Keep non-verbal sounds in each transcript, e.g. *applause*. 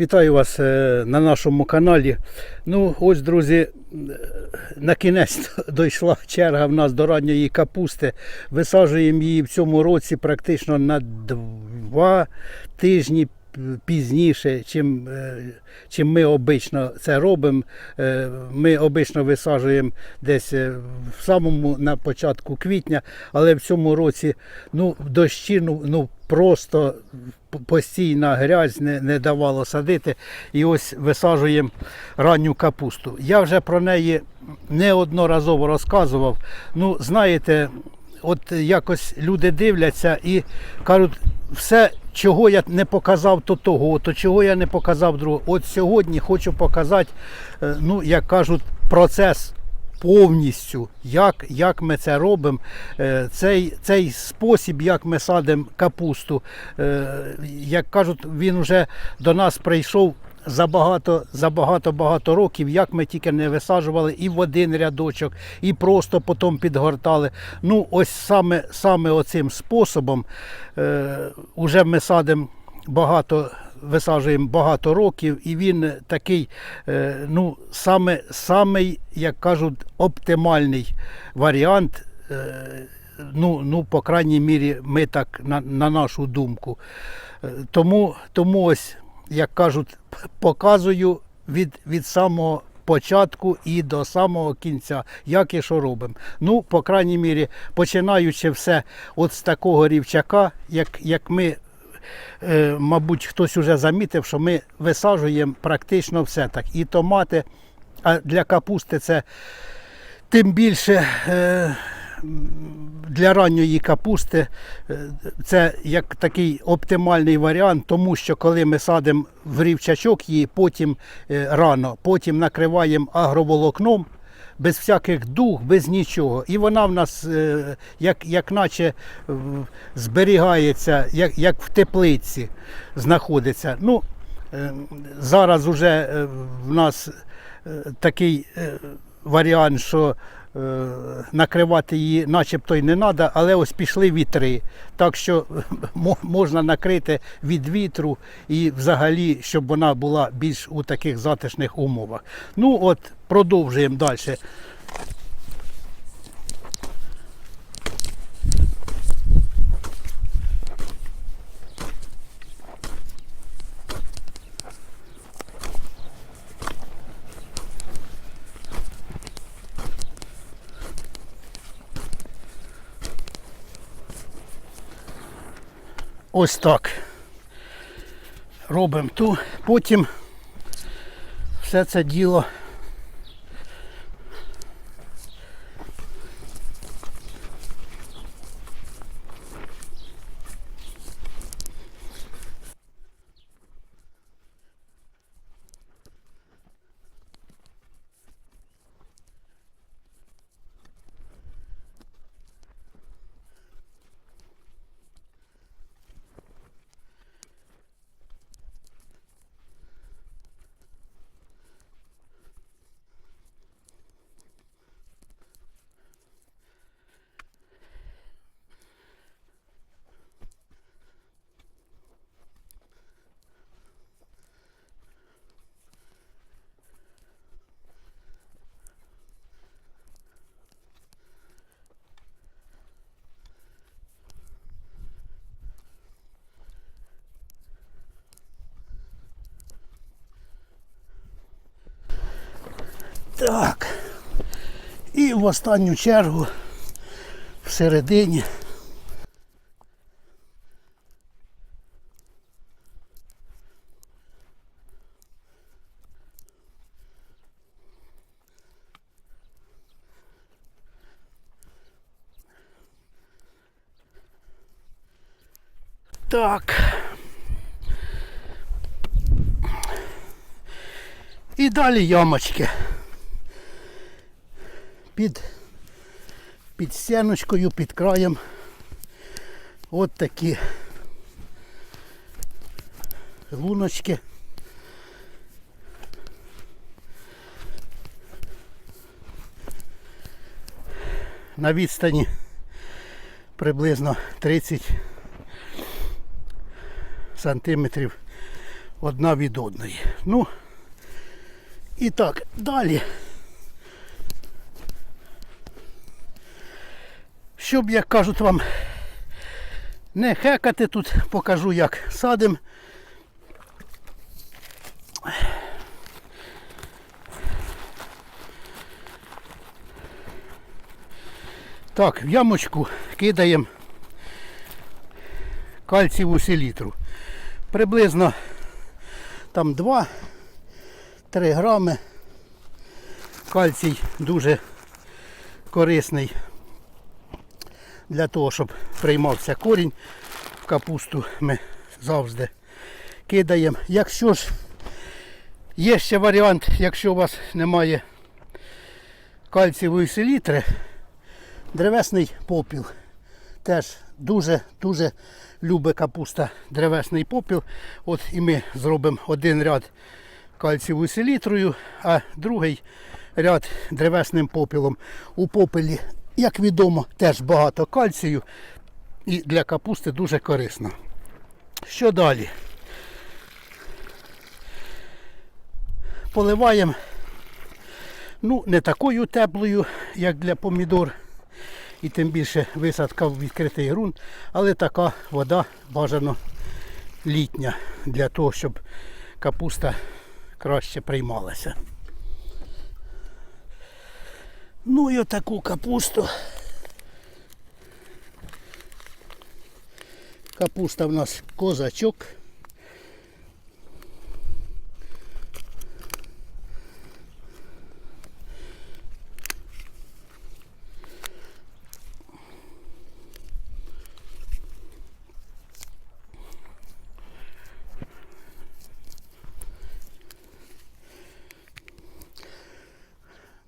Вітаю вас е, на нашому каналі. Ну, ось, друзі, е, на кінець *laughs* дійшла черга в нас до ранньої капусти. Висаджуємо її в цьому році практично на два тижні пізніше, чим, е, чим ми обично це робимо. Е, Ми обично висаджуємо десь е, в самому на початку квітня, але в цьому році ну, дощі ну, ну, просто постійна грязь не, не давало садити. І ось висаджуємо ранню капусту. Я вже про неї неодноразово розказував. Ну, знаєте, от якось люди дивляться і кажуть, все, чого я не показав, то того, то чого я не показав другого. От сьогодні хочу показати, е, ну, як кажуть, процес повністю, як, як ми це робимо. Е, Цей, цей спосіб, як ми садимо капусту, е, як кажуть, він вже до нас прийшов за багато, за багато багато років, як ми тільки не висаджували і в один рядочок, і просто потім підгортали. Ну, ось саме, саме оцим способом е, уже ми садимо багато. Висаджуємо багато років, і він такий, е, ну, саме, самий, як кажуть, оптимальний варіант. е, Ну, ну, по крайній мірі, ми так на, на нашу думку. Е, Тому, тому ось, як кажуть, показую від, від самого початку і до самого кінця, як і що робимо. Ну, по крайній мірі, починаючи все от з такого рівчака, як, як ми е, мабуть, хтось вже замітив, що ми висаджуємо практично все так. І томати, а для капусти це тим більше. Для ранньої капусти е, це як такий оптимальний варіант, тому що коли ми садимо в рівчачок її потім е, рано, потім накриваємо агроволокном, без всяких дух, без нічого. І вона в нас е, як, як наче зберігається, як, як в теплиці знаходиться. Ну, зараз вже в нас такий варіант, що накривати її начебто й не треба, але ось пішли вітри. Так що *laughs* можна накрити від вітру і взагалі, щоб вона була більш у таких затишних умовах. Ну от, продовжуємо далі. Ось так. Робимо ту, потім все це діло. Так. І в останню чергу всередині. Так. І далі ямочки під, під стіночкою, під краєм. От такі луночки. На відстані приблизно 30 сантиметрів одна від одної. Ну, і так, далі. Щоб, як кажуть вам, не хекати тут, покажу, як садим. Так, в ямочку кидаємо кальцієву селітру. Приблизно там 2-3 грами. Кальцій дуже корисний для того, щоб приймався корінь в капусту. Ми завжди кидаємо. Якщо ж є ще варіант, якщо у вас немає кальцієвої селітри, древесний попіл. Теж дуже-дуже любить капуста древесний попіл. От і ми зробимо один ряд кальцієвою селітрою, а другий ряд древесним попілом. У попелі, як відомо, теж багато кальцію і для капусти дуже корисно. Що далі? Поливаємо ну, не такою теплою, як для помідор і тим більше висадка в відкритий ґрунт, але така вода бажано літня для того, щоб капуста краще приймалася. Ну і отаку капусту. Капуста в нас козачок.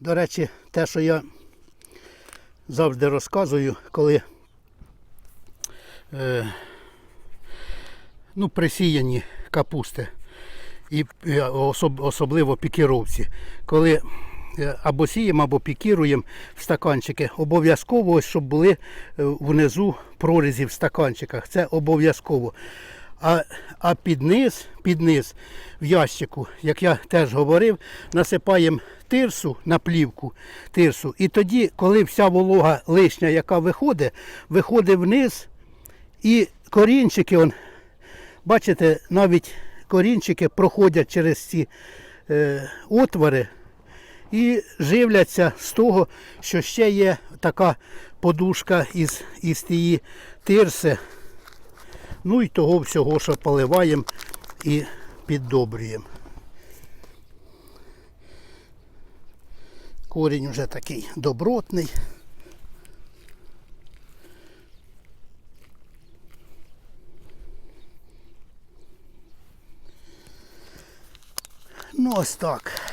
До речі, те, що я завжди розказую, коли е, ну, присіяні капусти, і особ, особливо пікіровці, коли е, або сіємо, або пікіруємо в стаканчики, обов'язково, щоб були е, внизу прорізі в стаканчиках. Це обов'язково. А, а під низ, під низ в ящику, як я теж говорив, насипаємо тирсу на плівку тирсу. І тоді, коли вся волога лишня, яка виходить, виходить вниз, і корінчики, он, бачите, навіть корінчики проходять через ці е, отвори і живляться з того, що ще є така подушка із, із тієї тирси. Ну і того всього, що поливаємо і піддобрюємо. Корінь вже такий добротний. Ну ось так.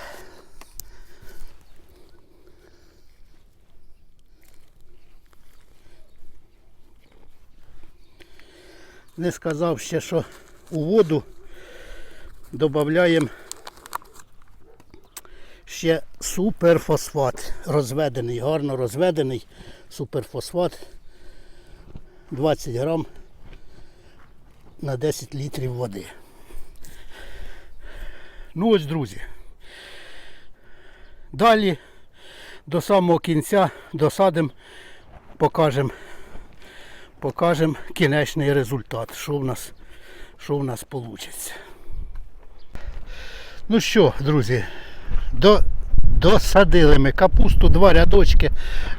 Не сказав ще, що у воду додаємо ще суперфосфат. Розведений, гарно розведений суперфосфат. 20 грам на 10 літрів води. Ну ось, друзі. Далі до самого кінця досадимо, покажемо покажемо кінечний результат, що в нас, що в нас вийде. Ну що, друзі, до, досадили ми капусту, два рядочки.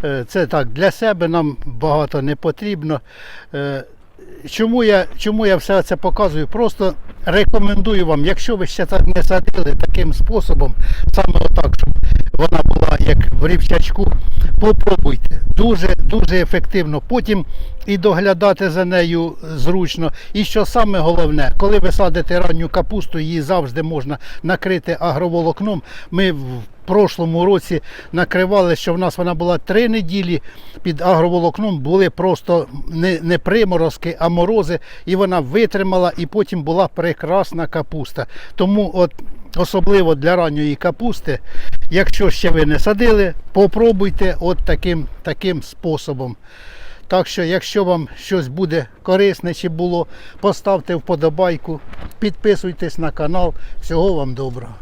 Е, Це так, для себе нам багато не потрібно. Е, Чому я, чому я все це показую? Просто рекомендую вам, якщо ви ще так не садили таким способом, саме отак, щоб вона була як в рівчачку, попробуйте. Дуже дуже ефективно. Потім і доглядати за нею зручно. І що саме головне, коли ви садите ранню капусту, її завжди можна накрити агроволокном. Ми в прошлому році накривали, що в нас вона була три неділі під агроволокном, були просто не, не приморозки, а морози, і вона витримала, і потім була прекрасна капуста. Тому от особливо для ранньої капусти, якщо ще ви не садили, попробуйте от таким, таким способом. Так що, якщо вам щось буде корисне чи було, поставте вподобайку, підписуйтесь на канал. Всього вам доброго.